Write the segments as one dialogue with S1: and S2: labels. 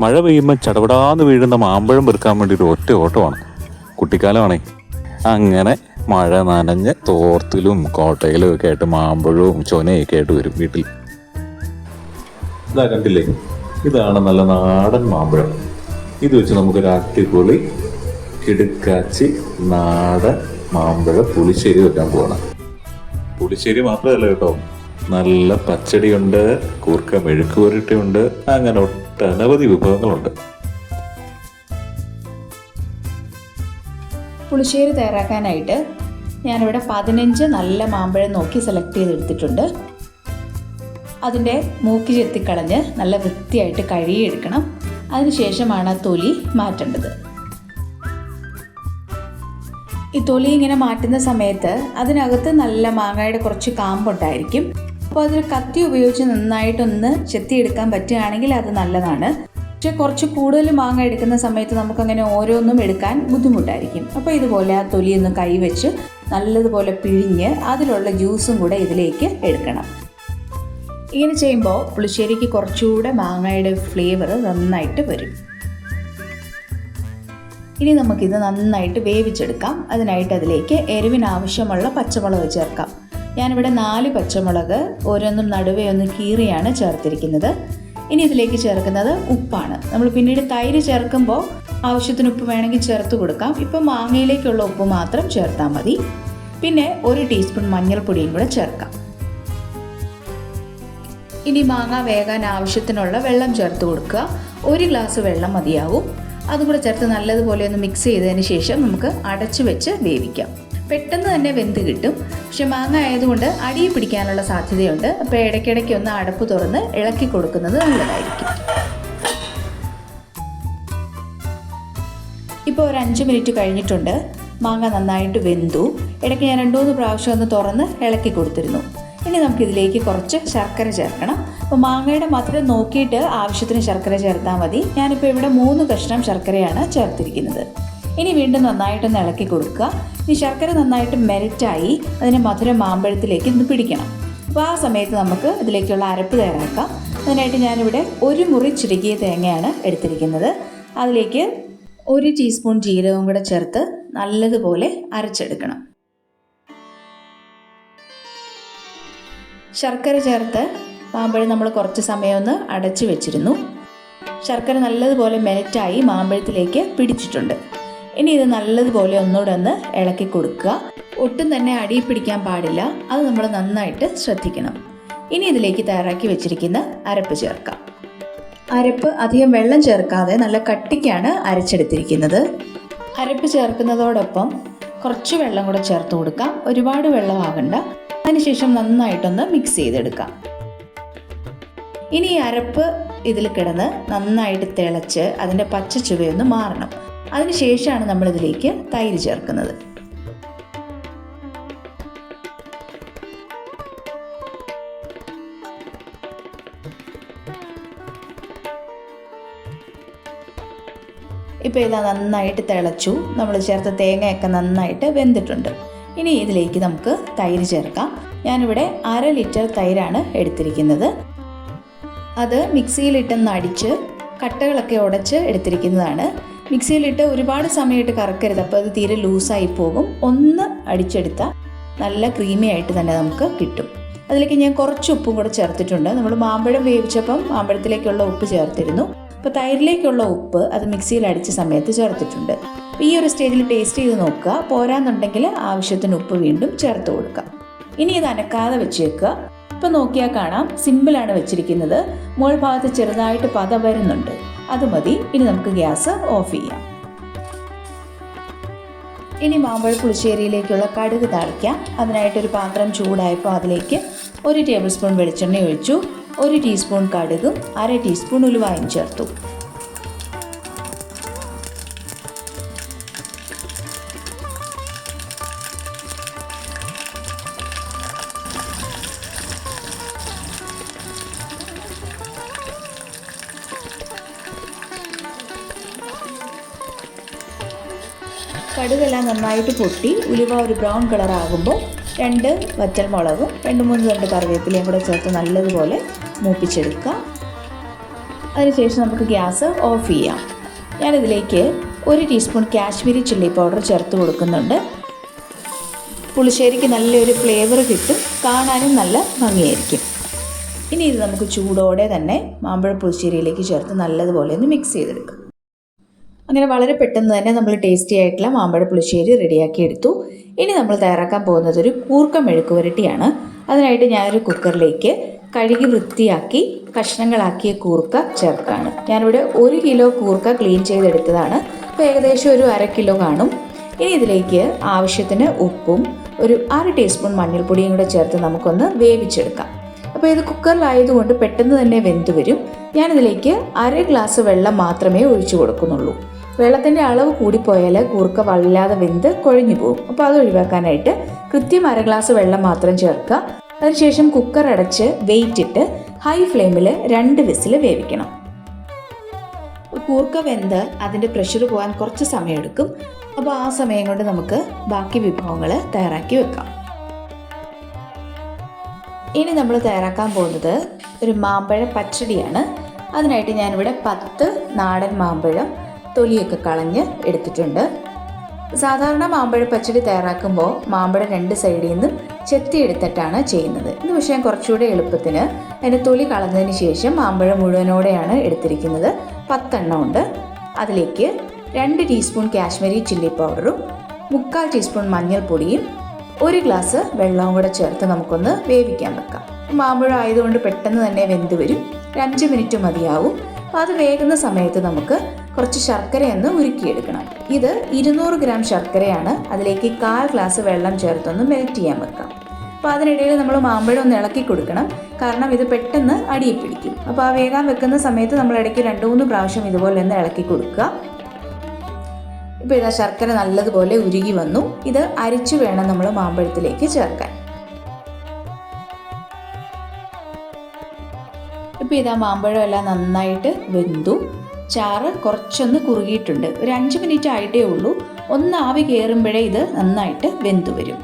S1: മഴ പെയ്യുമ്പോൾ ചടപടാന്ന് വീഴുന്ന മാമ്പഴം പെറുക്കാൻ വേണ്ടി ഒരു ഒറ്റ ഓട്ടമാണ്. കുട്ടിക്കാലമാണേ. അങ്ങനെ മഴ നനഞ്ഞ് തോർത്തിലും കോട്ടയിലും ഒക്കെ ആയിട്ട് മാമ്പഴവും ചൊനയൊക്കെ ആയിട്ട് വരും വീട്ടിൽ. ഇതാ കണ്ടില്ലേ? ഇതാണ് നല്ല നാടൻ മാമ്പഴം. ഇത് വെച്ച് നമുക്കൊരു അടിപൊളി കിടുക്കാച്ചി നാടൻ മാമ്പഴ പുളിശ്ശേരി വെക്കാൻ പോകണം പുളിശ്ശേരി മാത്രമല്ല കേട്ടോ. നല്ല പച്ചടിയുണ്ട് കൂർക്ക മെഴുക്ക് പുരട്ടിയുണ്ട് അങ്ങനെ ഒട്ടനവധി വിഭവങ്ങളുണ്ട്.
S2: പുളിശ്ശേരി തയ്യാറാക്കാനായിട്ട് ഞാനിവിടെ പതിനഞ്ച് നല്ല മാമ്പഴം നോക്കി സെലക്ട് ചെയ്തെടുത്തിട്ടുണ്ട്. അതിന്റെ മൂക്കി ചെത്തിക്കളഞ്ഞ് നല്ല വൃത്തിയായിട്ട് കഴുകിയെടുക്കണം. അതിനുശേഷമാണ് തൊലി മാറ്റേണ്ടത്. ഈ തൊലി ഇങ്ങനെ മാറ്റുന്ന സമയത്ത് അതിനകത്ത് നല്ല മാങ്ങയുടെ കുറച്ച് കാമ്പുണ്ടായിരിക്കും. അപ്പോൾ അതിൽ കത്തി ഉപയോഗിച്ച് നന്നായിട്ടൊന്ന് ചെത്തിയെടുക്കാൻ പറ്റുകയാണെങ്കിൽ അത് നല്ലതാണ്. പക്ഷെ കുറച്ച് കൂടുതൽ മാങ്ങ എടുക്കുന്ന സമയത്ത് നമുക്കങ്ങനെ ഓരോന്നും എടുക്കാൻ ബുദ്ധിമുട്ടായിരിക്കും. അപ്പോൾ ഇതുപോലെ ആ തൊലിയൊന്ന് കൈവച്ച് നല്ലതുപോലെ പിഴിഞ്ഞ് അതിലുള്ള ജ്യൂസും കൂടെ ഇതിലേക്ക് എടുക്കണം. ഇങ്ങനെ ചെയ്യുമ്പോൾ പുളിശ്ശേരിക്ക് കുറച്ചുകൂടെ മാങ്ങയുടെ ഫ്ലേവർ നന്നായിട്ട് വരും. ഇനി നമുക്കിത് നന്നായിട്ട് വേവിച്ചെടുക്കാം. അതിനായിട്ട് അതിലേക്ക് എരിവിനാവശ്യമുള്ള പച്ചമുളക് ചേർക്കാം. ഞാനിവിടെ നാല് പച്ചമുളക് ഓരോന്നും നടുവേ ഒന്ന് കീറിയാണ് ചേർത്തിരിക്കുന്നത്. ഇനി ഇതിലേക്ക് ചേർക്കുന്നത് ഉപ്പാണ്. നമ്മൾ പിന്നീട് തൈര് ചേർക്കുമ്പോൾ ആവശ്യത്തിന് ഉപ്പ് വേണമെങ്കിൽ ചേർത്ത് കൊടുക്കാം. ഇപ്പം മാങ്ങയിലേക്കുള്ള ഉപ്പ് മാത്രം ചേർത്താൽ മതി. പിന്നെ ഒരു ടീസ്പൂൺ മഞ്ഞൾപ്പൊടിയും കൂടെ ചേർക്കാം. ഇനി മാങ്ങ വേകാൻ ആവശ്യത്തിനുള്ള വെള്ളം ചേർത്ത് കൊടുക്കുക. ഒരു ഗ്ലാസ് വെള്ളം മതിയാവും. അതും കൂടെ ചേർത്ത് നല്ലതുപോലെ ഒന്ന് മിക്സ് ചെയ്തതിന് ശേഷം നമുക്ക് അടച്ചു വെച്ച് വേവിക്കാം. പെട്ടെന്ന് തന്നെ വെന്ത് കിട്ടും. പക്ഷെ മാങ്ങ ആയതുകൊണ്ട് അടി പിടിക്കാനുള്ള സാധ്യതയുണ്ട്. അപ്പോൾ ഇടയ്ക്കിടയ്ക്ക് ഒന്ന് അടപ്പ് തുറന്ന് ഇളക്കി കൊടുക്കുന്നത് നല്ലതായിരിക്കും. ഇപ്പോൾ ഒരു അഞ്ച് മിനിറ്റ് കഴിഞ്ഞിട്ടുണ്ട്. മാങ്ങ നന്നായിട്ട് വെന്തു. ഇടയ്ക്ക് ഞാൻ രണ്ടു മൂന്ന് പ്രാവശ്യം ഒന്ന് തുറന്ന് ഇളക്കി കൊടുത്തിരുന്നു. ഇനി നമുക്കിതിലേക്ക് കുറച്ച് ശർക്കര ചേർക്കണം. അപ്പോൾ മാങ്ങയുടെ മധുരം നോക്കിയിട്ട് ആവശ്യത്തിന് ശർക്കര ചേർത്താൽ മതി. ഞാനിപ്പോൾ ഇവിടെ മൂന്ന് കഷ്ണം ശർക്കരയാണ് ചേർത്തിരിക്കുന്നത്. ഇനി വീണ്ടും നന്നായിട്ടൊന്ന് ഇളക്കി കൊടുക്കുക. ഇനി ശർക്കര നന്നായിട്ട് മെൽറ്റായി അതിനെ മധുര മാമ്പഴത്തിലേക്ക് ഒന്ന് പിടിക്കണം. അപ്പോൾ ആ സമയത്ത് നമുക്ക് ഇതിലേക്കുള്ള അരപ്പ് തയ്യാറാക്കാം. അതിനായിട്ട് ഞാനിവിടെ ഒരു മുറി ചുരുക്കിയ തേങ്ങയാണ് എടുത്തിരിക്കുന്നത്. അതിലേക്ക് ഒരു ടീസ്പൂൺ ജീരകവും കൂടെ ചേർത്ത് നല്ലതുപോലെ അരച്ചെടുക്കണം. ശർക്കര ചേർത്ത് മാമ്പഴം നമ്മൾ കുറച്ച് സമയമൊന്ന് അടച്ചു വെച്ചിരുന്നു. ശർക്കര നല്ലതുപോലെ മെൽറ്റായി മാമ്പഴത്തിലേക്ക് പിടിച്ചിട്ടുണ്ട്. ഇനി ഇത് നല്ലതുപോലെ ഒന്നുകൂടെ ഒന്ന് ഇളക്കി കൊടുക്കുക. ഒട്ടും തന്നെ അടിയിൽ പിടിക്കാൻ പാടില്ല. അത് നമ്മൾ നന്നായിട്ട് ശ്രദ്ധിക്കണം. ഇനി ഇതിലേക്ക് തയ്യാറാക്കി വെച്ചിരിക്കുന്ന അരപ്പ് ചേർക്കാം. അരപ്പ് അധികം വെള്ളം ചേർക്കാതെ നല്ല കട്ടിക്കാണ് അരച്ചെടുത്തിരിക്കുന്നത്. അരപ്പ് ചേർക്കുന്നതോടൊപ്പം കുറച്ച് വെള്ളം കൂടെ ചേർത്ത് കൊടുക്കാം. ഒരുപാട് വെള്ളമാകണ്ട. അതിനുശേഷം നന്നായിട്ടൊന്ന് മിക്സ് ചെയ്തെടുക്കാം. ഇനി ഈ അരപ്പ് ഇതിൽ കിടന്ന് നന്നായിട്ട് തിളച്ച് അതിന്റെ പച്ച ചുവയൊന്ന് മാറണം. അതിനുശേഷമാണ് നമ്മളിതിലേക്ക് തൈര് ചേർക്കുന്നത്. ഇപ്പോൾ ഇതാ നന്നായിട്ട് തിളച്ചു. നമ്മൾ ചേർത്ത തേങ്ങയൊക്കെ നന്നായിട്ട് വെന്തിട്ടുണ്ട്. ഇനി ഇതിലേക്ക് നമുക്ക് തൈര് ചേർക്കാം. ഞാനിവിടെ അര ലിറ്റർ തൈരാണ് എടുത്തിരിക്കുന്നത്. അത് മിക്സിയിലിട്ടൊന്ന് അടിച്ച് കട്ടകളൊക്കെ ഉടച്ച് എടുത്തിരിക്കുന്നതാണ്. മിക്സിയിലിട്ട് ഒരുപാട് സമയമായിട്ട് കറക്കരുത്. അപ്പോൾ അത് തീരെ ലൂസായി പോകും. ഒന്ന് അടിച്ചെടുത്താൽ നല്ല ക്രീമി ആയിട്ട് തന്നെ നമുക്ക് കിട്ടും. അതിലേക്ക് ഞാൻ കുറച്ച് ഉപ്പും കൂടെ ചേർത്തിട്ടുണ്ട്. നമ്മൾ മാമ്പഴം വേവിച്ചപ്പം മാമ്പഴത്തിലേക്കുള്ള ഉപ്പ് ചേർത്തിരുന്നു. അപ്പോൾ തൈരിലേക്കുള്ള ഉപ്പ് അത് മിക്സിയിൽ അടിച്ച സമയത്ത് ചേർത്തിട്ടുണ്ട്. ഈ ഒരു സ്റ്റേജിൽ ടേസ്റ്റ് ചെയ്ത് നോക്കുക. പോരാന്നുണ്ടെങ്കിൽ ആവശ്യത്തിന് ഉപ്പ് വീണ്ടും ചേർത്ത് കൊടുക്കുക. ഇനി ഇത് അനക്കാതെ വെച്ചേക്കുക. ഇപ്പം നോക്കിയാൽ കാണാം. സിമ്പിളാണ് വെച്ചിരിക്കുന്നത്. മുകൾ ഭാഗത്ത് ചെറുതായിട്ട് പത വരുന്നുണ്ട്. അത് മതി. ഇനി നമുക്ക് ഗ്യാസ് ഓഫ് ചെയ്യാം. ഇനി മാമ്പഴ പുളിശ്ശേരിയിലേക്കുള്ള കടുക് താളിക്കാം. അതിനായിട്ടൊരു പാത്രം ചൂടായപ്പോൾ അതിലേക്ക് ഒരു ടേബിൾ സ്പൂൺ വെളിച്ചെണ്ണ ഒഴിച്ചു. ഒരു ടീസ്പൂൺ കടുകും അര ടീസ്പൂൺ ഉലുവായും ചേർത്തു. കടുകെല്ലാം നന്നായിട്ട് പൊട്ടി. ഉലുവ ഒരു ബ്രൗൺ കളർ ആകുമ്പോൾ രണ്ട് വറ്റൽ മുളകും രണ്ട് മൂന്ന് രണ്ട് കറിവേപ്പിലയും കൂടെ ചേർത്ത് നല്ലതുപോലെ മൂപ്പിച്ചെടുക്കുക. അതിനുശേഷം നമുക്ക് ഗ്യാസ് ഓഫ് ചെയ്യാം. ഞാനിതിലേക്ക് ഒരു ടീസ്പൂൺ കാശ്മീരി ചില്ലി പൗഡർ ചേർത്ത് കൊടുക്കുന്നുണ്ട്. പുളിശ്ശേരിക്ക് നല്ലൊരു ഫ്ലേവർ കിട്ടും കാണാനും നല്ല ഭംഗിയായിരിക്കും. ഇനി ഇത് നമുക്ക് ചൂടോടെ തന്നെ മാമ്പഴ പുളിശ്ശേരിയിലേക്ക് ചേർത്ത് നല്ലതുപോലെ ഒന്ന് മിക്സ് ചെയ്തെടുക്കാം. അങ്ങനെ വളരെ പെട്ടെന്ന് തന്നെ നമ്മൾ ടേസ്റ്റി ആയിട്ടുള്ള മാമ്പഴ പുളിശ്ശേരി റെഡിയാക്കി എടുത്തു. ഇനി നമ്മൾ തയ്യാറാക്കാൻ പോകുന്നത് ഒരു കൂർക്ക മെഴുക്ക് പുരട്ടിയാണ് അതിനായിട്ട് ഞാനൊരു കുക്കറിലേക്ക് കഴുകി വൃത്തിയാക്കി കഷ്ണങ്ങളാക്കിയ കൂർക്ക ചേർക്കാണ് ഞാനിവിടെ ഒരു കിലോ കൂർക്ക ക്ലീൻ ചെയ്തെടുത്തതാണ്. അപ്പോൾ ഏകദേശം ഒരു അര കിലോ കാണും. ഇനി ഇതിലേക്ക് ആവശ്യത്തിന് ഉപ്പും ഒരു അര ടീസ്പൂൺ മഞ്ഞൾപ്പൊടിയും കൂടെ ചേർത്ത് നമുക്കൊന്ന് വേവിച്ചെടുക്കാം. അപ്പോൾ ഇത് കുക്കറിലായതുകൊണ്ട് പെട്ടെന്ന് തന്നെ വെന്ത് വരും. ഞാനിതിലേക്ക് അര ഗ്ലാസ് വെള്ളം മാത്രമേ ഒഴിച്ചു കൊടുക്കുന്നുള്ളൂ. വെള്ളത്തിന്റെ അളവ് കൂടിപ്പോയാൽ കൂർക്ക വല്ലാതെ വെന്ത് കൊഴിഞ്ഞു പോകും. അപ്പോൾ അത് ഒഴിവാക്കാനായിട്ട് കൃത്യം അര ഗ്ലാസ് വെള്ളം മാത്രം ചേർക്കുക. അതിനുശേഷം കുക്കർ അടച്ച് വെയിറ്റ് ഇട്ട് ഹൈ ഫ്ലെയിമിൽ രണ്ട് വിസിൽ വേവിക്കണം. കൂർക്ക വെന്ത് അതിന്റെ പ്രഷർ പോകാൻ കുറച്ച് സമയമെടുക്കും. അപ്പോൾ ആ സമയം കൊണ്ട് നമുക്ക് ബാക്കി വിഭവങ്ങൾ തയ്യാറാക്കി വെക്കാം. ഇനി നമ്മൾ തയ്യാറാക്കാൻ പോകുന്നത് ഒരു മാമ്പഴ പച്ചടിയാണ്. അതിനായിട്ട് ഞാനിവിടെ പത്ത് നാടൻ മാമ്പഴം തൊലിയൊക്കെ കളഞ്ഞ് എടുത്തിട്ടുണ്ട്. സാധാരണ മാമ്പഴ പച്ചടി തയ്യാറാക്കുമ്പോൾ മാമ്പഴം രണ്ട് സൈഡിൽ നിന്നും ചെത്തിയെടുത്തിട്ടാണ് ചെയ്യുന്നത്. ഇത് പക്ഷേ ഞാൻ കുറച്ചുകൂടെ എളുപ്പത്തിന്. അതിന്റെ തൊലി കളഞ്ഞതിന് ശേഷം മാമ്പഴം മുഴുവനോടെയാണ് എടുത്തിരിക്കുന്നത്. പത്തെണ്ണം ഉണ്ട്. അതിലേക്ക് രണ്ട് ടീസ്പൂൺ കാശ്മീരി ചില്ലി പൗഡറും മുക്കാൽ ടീസ്പൂൺ മഞ്ഞൾപ്പൊടിയും ഒരു ഗ്ലാസ് വെള്ളവും കൂടെ ചേർത്ത് നമുക്കൊന്ന് വേവിക്കാൻ വെക്കാം. മാമ്പഴം ആയതുകൊണ്ട് പെട്ടെന്ന് തന്നെ വെന്ത് വരും. ഒരു അഞ്ച് മിനിറ്റ് മതിയാവും. അപ്പോൾ അത് വേകുന്ന സമയത്ത് നമുക്ക് കുറച്ച് ശർക്കരയൊന്ന് ഉരുക്കിയെടുക്കണം. ഇത് ഇരുന്നൂറ് ഗ്രാം ശർക്കരയാണ്. അതിലേക്ക് കാൽ ഗ്ലാസ് വെള്ളം ചേർത്തൊന്ന് മെൽറ്റ് ചെയ്യാൻ വെക്കാം. അപ്പോൾ അതിനിടയിൽ നമ്മൾ മാമ്പഴം ഒന്ന് ഇളക്കി കൊടുക്കണം. കാരണം ഇത് പെട്ടെന്ന് അടിയിൽ പിടിക്കും. അപ്പോൾ ആ വേഗം വെക്കുന്ന സമയത്ത് നമ്മൾ ഇടയ്ക്ക് രണ്ട് മൂന്ന് പ്രാവശ്യം ഇതുപോലെ ഒന്ന് ഇളക്കി കൊടുക്കുക. ഇപ്പോൾ ഇതാ ശർക്കര നല്ലതുപോലെ ഉരുകി വന്നു. ഇത് അരിച്ചു വേണം നമ്മൾ മാമ്പഴത്തിലേക്ക് ചേർക്കാൻ. ഇപ്പോൾ ഇതാ മാമ്പഴം എല്ലാം നന്നായിട്ട് വെന്തു. ചാറ് കുറച്ചൊന്ന് കുറുകിയിട്ടുണ്ട്. ഒരു അഞ്ച് മിനിറ്റ് ആയിട്ടേ ഉള്ളൂ. ഒന്ന് ആവി കയറുമ്പോഴേ ഇത് നന്നായിട്ട് വെന്തു വരും.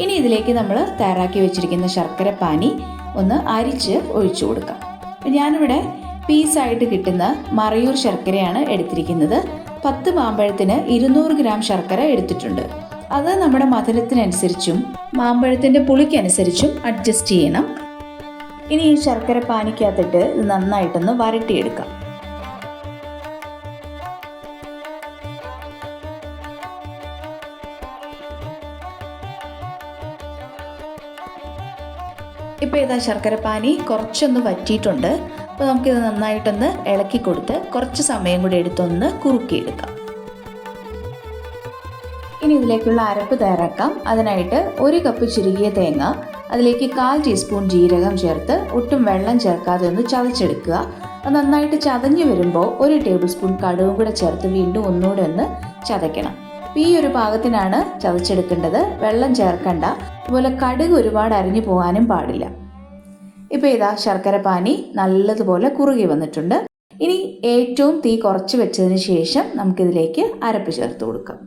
S2: ഇനി ഇതിലേക്ക് നമ്മൾ തയ്യാറാക്കി വെച്ചിരിക്കുന്ന ശർക്കര പാനി ഒന്ന് അരിച്ച് ഒഴിച്ചു കൊടുക്കാം. ഞാനിവിടെ പീസായിട്ട് കിട്ടുന്ന മറയൂർ ശർക്കരയാണ് എടുത്തിരിക്കുന്നത്. പത്ത് മാമ്പഴത്തിന് ഇരുന്നൂറ് ഗ്രാം ശർക്കര എടുത്തിട്ടുണ്ട്. അത് നമ്മുടെ മധുരത്തിനനുസരിച്ചും മാമ്പഴത്തിന്റെ പുളിക്കനുസരിച്ചും അഡ്ജസ്റ്റ് ചെയ്യണം. ഇനി ഈ ശർക്കര പാനിക്കകത്തിട്ട് നന്നായിട്ടൊന്ന് വരട്ടിയെടുക്കാം. ഇപ്പോൾ ഇതാ ശർക്കര പാനി കുറച്ചൊന്ന് വറ്റിയിട്ടുണ്ട്. അപ്പോൾ നമുക്കിത് നന്നായിട്ടൊന്ന് ഇളക്കി കൊടുത്ത് കുറച്ച് സമയം കൂടി എടുത്തൊന്ന് കുറുക്കിയെടുക്കാം. ഇനി ഇതിലേക്കുള്ള അരപ്പ് തയ്യാറാക്കാം. അതിനായിട്ട് ഒരു കപ്പ് ചുരുകിയ തേങ്ങ അതിലേക്ക് കാൽ ടീസ്പൂൺ ജീരകം ചേർത്ത് ഒട്ടും വെള്ളം ചേർക്കാതെ ഒന്ന് ചതച്ചെടുക്കുക. അത് നന്നായിട്ട് ചതഞ്ഞു വരുമ്പോൾ ഒരു ടേബിൾ സ്പൂൺ കടുവും കൂടെ ചേർത്ത് വീണ്ടും ഒന്നുകൂടെ ഒന്ന് ചതയ്ക്കണം. ഈ ഒരു ഭാഗത്തിനാണ് ചതച്ചെടുക്കേണ്ടത്. വെള്ളം ചേർക്കണ്ട. അതുപോലെ കടുക് ഒരുപാട് അരിഞ്ഞു പോകാനും പാടില്ല. ഇപ്പോൾ ഇതാ ശർക്കര പാനി നല്ലതുപോലെ കുറുകി വന്നിട്ടുണ്ട്. ഇനി ഏറ്റവും തീ കുറച്ച് വെച്ചതിന് ശേഷം നമുക്കിതിലേക്ക് അരപ്പ് ചേർത്ത് കൊടുക്കാം.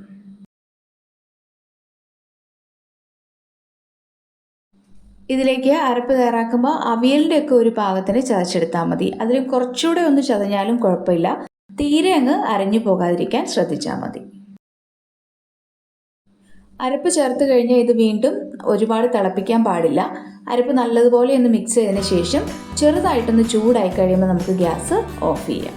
S2: ഇതിലേക്ക് അരപ്പ് തയ്യാറാക്കുമ്പോൾ അവിയലിന്റെ ഒക്കെ ഒരു പാകത്തിന് ചതച്ചെടുത്താൽ മതി. അതിൽ കുറച്ചുകൂടെ ഒന്ന് ചതഞ്ഞാലും കുഴപ്പമില്ല. തീരെ അങ്ങ് അരഞ്ഞു പോകാതിരിക്കാൻ ശ്രദ്ധിച്ചാൽ മതി. അരപ്പ് ചേർത്ത് കഴിഞ്ഞാൽ ഇത് വീണ്ടും ഒരുപാട് തിളപ്പിക്കാൻ പാടില്ല. അരപ്പ് നല്ലതുപോലെ ഒന്ന് മിക്സ് ചെയ്തതിന് ശേഷം ചെറുതായിട്ടൊന്ന് ചൂടായി കഴിയുമ്പോൾ നമുക്ക് ഗ്യാസ് ഓഫ് ചെയ്യാം.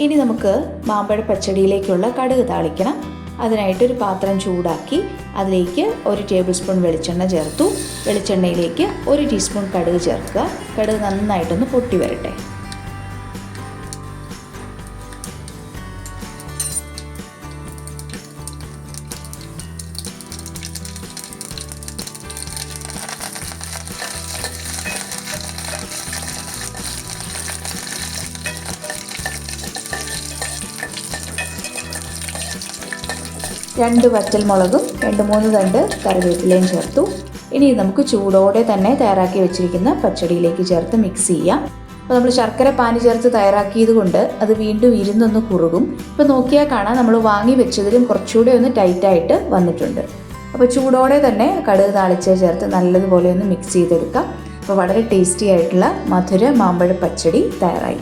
S2: ഇനി നമുക്ക് മാമ്പഴ പച്ചടിയിലേക്കുള്ള കടുക് താളിക്കണം. അതിനായിട്ട് ഒരു പാത്രം ചൂടാക്കി അതിലേക്ക് ഒരു ടേബിൾ സ്പൂൺ വെളിച്ചെണ്ണ ചേർത്തു. വെളിച്ചെണ്ണയിലേക്ക് ഒരു ടീസ്പൂൺ കടുക് ചേർക്കുക. കടുക് നന്നായിട്ടൊന്ന് പൊട്ടി വരട്ടെ. രണ്ട് വറ്റൽമുളകും രണ്ട് മൂന്ന് തണ്ട് കറിവേപ്പിലയും ചേർത്തു. ഇനി നമുക്ക് ചൂടോടെ തന്നെ തയ്യാറാക്കി വെച്ചിരിക്കുന്ന പച്ചടിയിലേക്ക് ചേർത്ത് മിക്സ് ചെയ്യാം. അപ്പോൾ നമ്മൾ ശർക്കര പാനി ചേർത്ത് തയ്യാറാക്കിയത് കൊണ്ട് അത് വീണ്ടും ഇരുന്നൊന്ന് കുറുകും. ഇപ്പോൾ നോക്കിയാൽ കാണാം നമ്മൾ വാങ്ങി വെച്ചതിലും കുറച്ചുകൂടെ ഒന്ന് ടൈറ്റായിട്ട് വന്നിട്ടുണ്ട്. അപ്പോൾ ചൂടോടെ തന്നെ കടുക് താളിച്ച് ചേർത്ത് നല്ലതുപോലെ ഒന്ന് മിക്സ് ചെയ്തെടുക്കാം. അപ്പോൾ വളരെ ടേസ്റ്റി ആയിട്ടുള്ള മധുര മാമ്പഴ പച്ചടി തയ്യാറായി.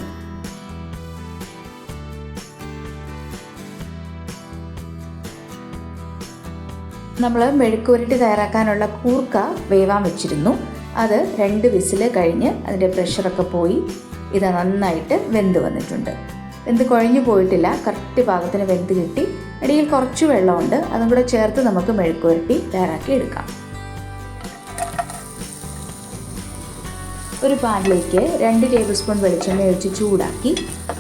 S2: നമ്മൾ മെഴുക്കുവരട്ടി തയ്യാറാക്കാനുള്ള കൂർക്ക വേവാൻ വെച്ചിരുന്നു. അത് രണ്ട് വിസിൽ കഴിഞ്ഞ് അതിന്റെ പ്രഷറൊക്കെ പോയി. ഇത് നന്നായിട്ട് വെന്ത് വന്നിട്ടുണ്ട്. വെന്ത് കുഴഞ്ഞു പോയിട്ടില്ല. കറക്റ്റ് പാകത്തിന് വെന്ത് കിട്ടി. ഇടയിൽ കുറച്ച് വെള്ളമുണ്ട്. അതും കൂടെ ചേർത്ത് നമുക്ക് മെഴുക്കുവരട്ടി തയ്യാറാക്കി എടുക്കാം. ഒരു പാനിലേക്ക് രണ്ട് ടേബിൾ സ്പൂൺ വെളിച്ചെണ്ണ ഒഴിച്ച് ചൂടാക്കി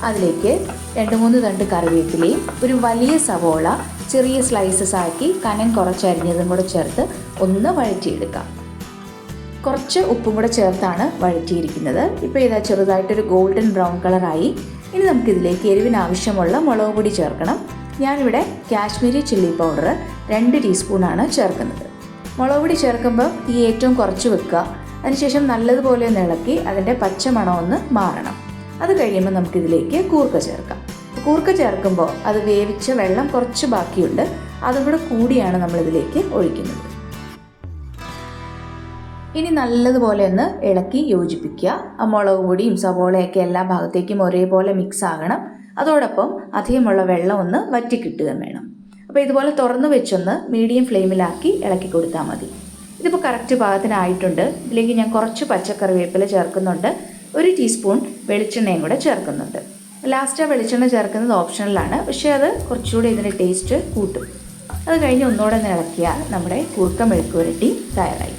S2: അതിലേക്ക് രണ്ട് മൂന്ന് തണ്ട് കറിവേപ്പിലയും ഒരു വലിയ സവോള ചെറിയ സ്ലൈസസ് ആക്കി കനം കുറച്ചരിഞ്ഞതും കൂടെ ചേർത്ത് ഒന്ന് വഴറ്റിയെടുക്കാം. കുറച്ച് ഉപ്പും കൂടെ ചേർത്താണ് വഴറ്റിയിരിക്കുന്നത്. ഇപ്പോൾ ഇതാ ചെറുതായിട്ടൊരു ഗോൾഡൻ ബ്രൗൺ കളറായി ഇനി നമുക്കിതിലേക്ക് എരിവിന് ആവശ്യമുള്ള മുളക് പൊടി ചേർക്കണം. ഞാനിവിടെ കാശ്മീരി ചില്ലി പൗഡർ രണ്ട് ടീസ്പൂണാണ് ചേർക്കുന്നത്. മുളക് പൊടി ചേർക്കുമ്പോൾ തീ ഏറ്റവും കുറച്ച് വെക്കുക. അതിനുശേഷം നല്ലതുപോലെ ഒന്ന് ഇളക്കി അതിന്റെ പച്ചമണം ഒന്ന് മാറണം. അത് കഴിയുമ്പോൾ നമുക്കിതിലേക്ക് കൂർക്ക ചേർക്കാം. കൂർക്ക ചേർക്കുമ്പോൾ അത് വേവിച്ച വെള്ളം കുറച്ച് ബാക്കിയുണ്ട്. അതും കൂടെ കൂടിയാണ് നമ്മളിതിലേക്ക് ഒഴിക്കുന്നത്. ഇനി നല്ലതുപോലെ ഒന്ന് ഇളക്കി യോജിപ്പിക്കുക. ആ മുളക് പൊടിയും സവോളയൊക്കെ എല്ലാ ഭാഗത്തേക്കും ഒരേപോലെ മിക്സ് ആകണം. അതോടൊപ്പം അധികമുള്ള വെള്ളം ഒന്ന് വറ്റിക്കിട്ടുകയും വേണം. അപ്പോൾ ഇതുപോലെ തുറന്നു വെച്ചൊന്ന് മീഡിയം ഫ്ലെയിമിലാക്കി ഇളക്കി കൊടുത്താൽ മതി. ഇതിപ്പോൾ കറക്റ്റ് പാകത്തിനായിട്ടുണ്ട്. ഇതിലേക്ക് ഞാൻ കുറച്ച് പച്ചക്കറി പച്ചക്കറിവേപ്പില ചേർക്കുന്നുണ്ട്. ഒരു ടീസ്പൂൺ വെളിച്ചെണ്ണയും കൂടെ ചേർക്കുന്നുണ്ട്. ലാസ്റ്റ് ആ വെളിച്ചെണ്ണ ചേർക്കുന്നത് ഓപ്ഷണലാണ് പക്ഷേ അത് കുറച്ചുകൂടി ഇതിന്റെ ടേസ്റ്റ് കൂട്ടും. അത് കഴിഞ്ഞ് ഒന്നുകൂടെ ഒന്ന് ഇളക്കിയാൽ നമ്മുടെ കൂർക്ക മെഴുക്ക് പുരട്ടി തയ്യാറായി.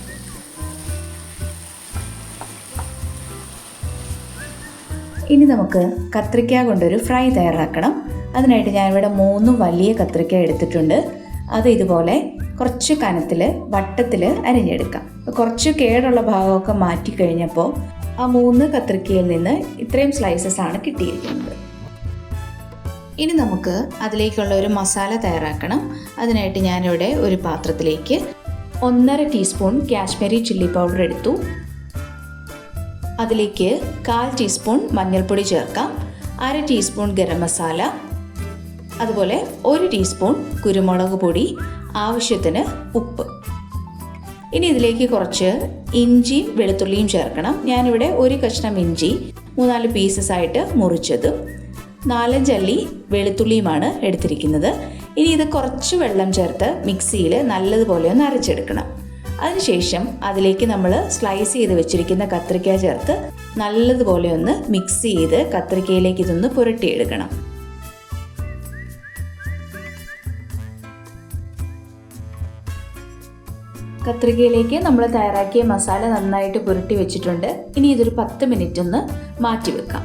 S2: ഇനി നമുക്ക് കത്രിക്ക കൊണ്ടൊരു ഫ്രൈ തയ്യാറാക്കണം. അതിനായിട്ട് ഞാനിവിടെ മൂന്ന് വലിയ കത്രിക്ക എടുത്തിട്ടുണ്ട്. അത് ഇതുപോലെ കുറച്ച് കനത്തിൽ വട്ടത്തിൽ അരിഞ്ഞെടുക്കാം. കുറച്ച് കേടുള്ള ഭാഗമൊക്കെ മാറ്റി കഴിഞ്ഞപ്പോൾ ആ മൂന്ന് കത്രിക്കയിൽ നിന്ന് ഇത്രയും സ്ലൈസസ് ആണ് കിട്ടിയിരിക്കുന്നത്. ഇനി നമുക്ക് അതിലേക്കുള്ള ഒരു മസാല തയ്യാറാക്കണം. അതിനായിട്ട് ഞാനിവിടെ ഒരു പാത്രത്തിലേക്ക് ഒന്നര ടീസ്പൂൺ കാശ്മീരി ചില്ലി പൗഡർ എടുത്തു. അതിലേക്ക് കാൽ ടീസ്പൂൺ മഞ്ഞൾപ്പൊടി ചേർക്കാം. അര ടീസ്പൂൺ ഗരം മസാല. അതുപോലെ ഒരു ടീസ്പൂൺ കുരുമുളക് പൊടി ആവശ്യത്തിന് ഉപ്പ്. ഇനി ഇതിലേക്ക് കുറച്ച് ഇഞ്ചിയും വെളുത്തുള്ളിയും ചേർക്കണം. ഞാനിവിടെ ഒരു കഷ്ണം ഇഞ്ചി മൂന്നാൽ പീസസ് ആയിട്ട് മുറിച്ചതും. നാലഞ്ചല്ലി വെളുത്തുള്ളിയുമാണ് എടുത്തിരിക്കുന്നത്. ഇനി ഇത് കുറച്ച് വെള്ളം ചേർത്ത് മിക്സിയിൽ നല്ലതുപോലെ ഒന്ന് അരച്ചെടുക്കണം. അതിനുശേഷം അതിലേക്ക് നമ്മൾ സ്ലൈസ് ചെയ്ത് വെച്ചിരിക്കുന്ന കത്രിക്ക ചേർത്ത് നല്ലതുപോലെ ഒന്ന് മിക്സ് ചെയ്ത് കത്രിക്കയിലേക്ക് ഇതൊന്ന് പുരട്ടിയെടുക്കണം. കത്രികയിലേക്ക് നമ്മൾ തയ്യാറാക്കിയ മസാല നന്നായിട്ട് പുരട്ടി വെച്ചിട്ടുണ്ട്. ഇനി ഇതൊരു പത്ത് മിനിറ്റ് ഒന്ന് മാറ്റി വെക്കാം.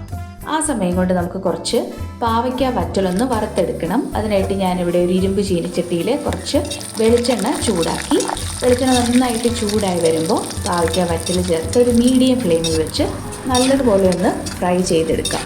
S2: ആ സമയം കൊണ്ട് നമുക്ക് കുറച്ച് പാവയ്ക്ക വറ്റലൊന്ന് വറുത്തെടുക്കണം. അതിനായിട്ട് ഞാനിവിടെ ഒരു ഇരുമ്പ് ചീനിച്ചട്ടിയിൽ കുറച്ച് വെളിച്ചെണ്ണ ചൂടാക്കി. വെളിച്ചെണ്ണ നന്നായിട്ട് ചൂടായി വരുമ്പോൾ പാവയ്ക്ക വറ്റൽ ചേർത്ത് ഒരു മീഡിയം ഫ്ലെയിമിൽ വെച്ച് നല്ലതുപോലെ ഒന്ന് ഫ്രൈ ചെയ്തെടുക്കാം.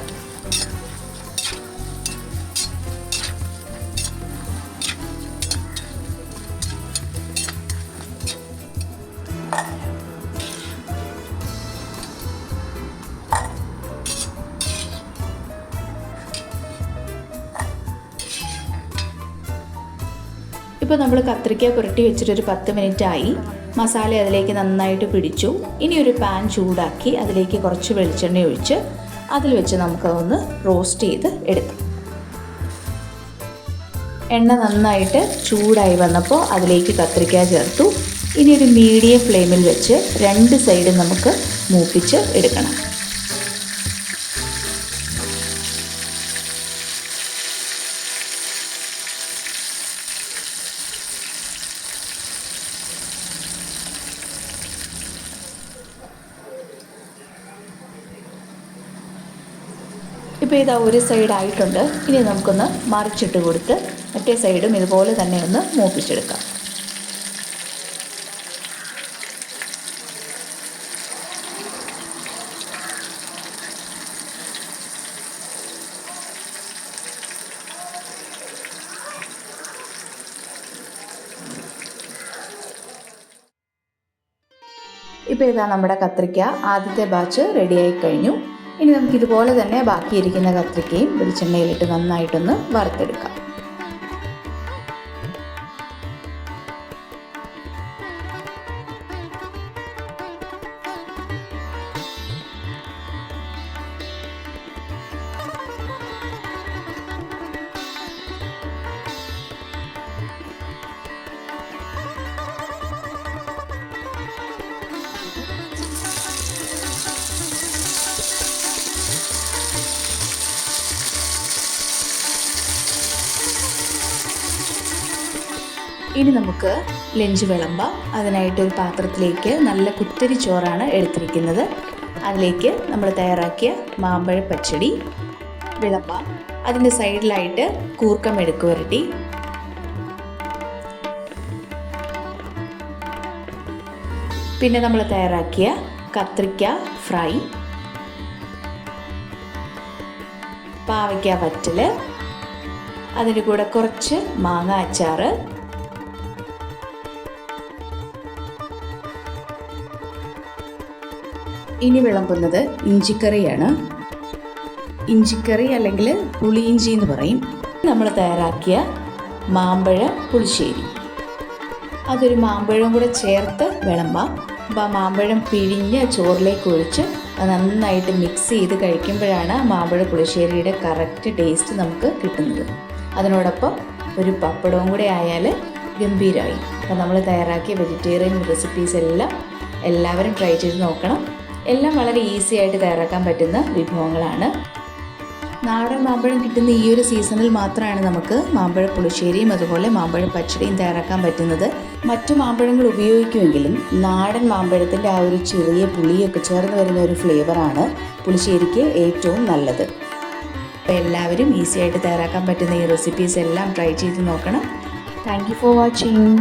S2: നമ്മൾ കത്രിക്ക പുരട്ടി വെച്ചിട്ടൊരു പത്ത് മിനിറ്റ് ആയി മസാല അതിലേക്ക് നന്നായിട്ട് പിടിച്ചു. ഇനി ഒരു പാൻ ചൂടാക്കി അതിലേക്ക് കുറച്ച് വെളിച്ചെണ്ണ ഒഴിച്ച് അതിൽ വെച്ച് നമുക്കതൊന്ന് റോസ്റ്റ് ചെയ്ത് എടുക്കാം. എണ്ണ നന്നായിട്ട് ചൂടായി വന്നപ്പോൾ അതിലേക്ക് കത്രിക്ക ചേർത്തു. ഇനി ഒരു മീഡിയം ഫ്ലെയിമിൽ വെച്ച് രണ്ട് സൈഡും നമുക്ക് മൂപ്പിച്ച് എടുക്കണം. ഇപ്പോൾ ഇതാ ഒരു സൈഡ് ആയിട്ടുണ്ട്. ഇനി നമുക്കൊന്ന് മറിച്ചിട്ട് കൊടുത്ത് മറ്റേ സൈഡും ഇതുപോലെ തന്നെ ഒന്ന് മൂപ്പിച്ചെടുക്കാം. ഇപ്പോൾ ഇതാ നമ്മുടെ കത്രിക്ക ആദ്യത്തെ ബാച്ച് റെഡിയായി കഴിഞ്ഞു. ഇനി നമുക്കിതുപോലെ തന്നെ ബാക്കിയിരിക്കുന്ന കത്രിക്കയും വെളിച്ചെണ്ണയിലിട്ട് നന്നായിട്ടൊന്ന് വറുത്തെടുക്കാം. ഇനി നമുക്ക് ലഞ്ച് വിളമ്പാം. അതിനായിട്ട് ഒരു പാത്രത്തിലേക്ക് നല്ല കുത്തരി ചോറാണ് എടുത്തിരിക്കുന്നത്. അതിലേക്ക് നമ്മൾ തയ്യാറാക്കിയ മാമ്പഴ പച്ചടി വിളമ്പാം. അതിന്റെ സൈഡിലായിട്ട് കൂർക്കം മെഴുക്ക് പിന്നെ നമ്മൾ തയ്യാറാക്കിയ കത്രിക്ക ഫ്രൈ. പാവയ്ക്ക വറ്റൽ അതിന്റെ കൂടെ കുറച്ച് മാങ്ങ അച്ചാറ്. ഇനി വിളമ്പുന്നത് ഇഞ്ചിക്കറിയാണ്. ഇഞ്ചിക്കറി അല്ലെങ്കിൽ പുളിയിഞ്ചി എന്ന് പറയും. നമ്മൾ തയ്യാറാക്കിയ മാമ്പഴ പുളിശ്ശേരി. അതൊരു മാമ്പഴം കൂടെ ചേർത്ത് വിളമ്പാം. അപ്പോൾ ആ മാമ്പഴം പിഴിഞ്ഞ് ചോറിലേക്ക് ഒഴിച്ച് നന്നായിട്ട് മിക്സ് ചെയ്ത് കഴിക്കുമ്പോഴാണ് മാമ്പഴ പുളിശ്ശേരിയുടെ കറക്റ്റ് ടേസ്റ്റ് നമുക്ക് കിട്ടുന്നത്. അതിനോടൊപ്പം ഒരു പപ്പടവും കൂടെ ആയാൽ ഗംഭീരമായി അപ്പോൾ നമ്മൾ തയ്യാറാക്കിയ വെജിറ്റേറിയൻ റെസിപ്പീസ് എല്ലാം എല്ലാവരും ട്രൈ ചെയ്ത് നോക്കണം. എല്ലാം വളരെ ഈസി ആയിട്ട് തയ്യാറാക്കാൻ പറ്റുന്ന വിഭവങ്ങളാണ്. നാടൻ മാമ്പഴം കിട്ടുന്ന ഈ ഒരു സീസണിൽ മാത്രമാണ് നമുക്ക് മാമ്പഴ പുളിശ്ശേരിയും അതുപോലെ മാമ്പഴ പച്ചടിയും തയ്യാറാക്കാൻ പറ്റുന്നത്. മറ്റു മാമ്പഴങ്ങൾ ഉപയോഗിക്കുമെങ്കിലും നാടൻ മാമ്പഴത്തിന്റെ ആ ഒരു ചെറിയ പുളിയൊക്കെ ചേർന്ന് വരുന്ന ഒരു ഫ്ലേവറാണ് പുളിശ്ശേരിക്ക് ഏറ്റവും നല്ലത്. അപ്പോൾ എല്ലാവരും ഈസി ആയിട്ട് തയ്യാറാക്കാൻ പറ്റുന്ന ഈ റെസിപ്പീസ് എല്ലാം ട്രൈ ചെയ്ത് നോക്കണം. Thank you for watching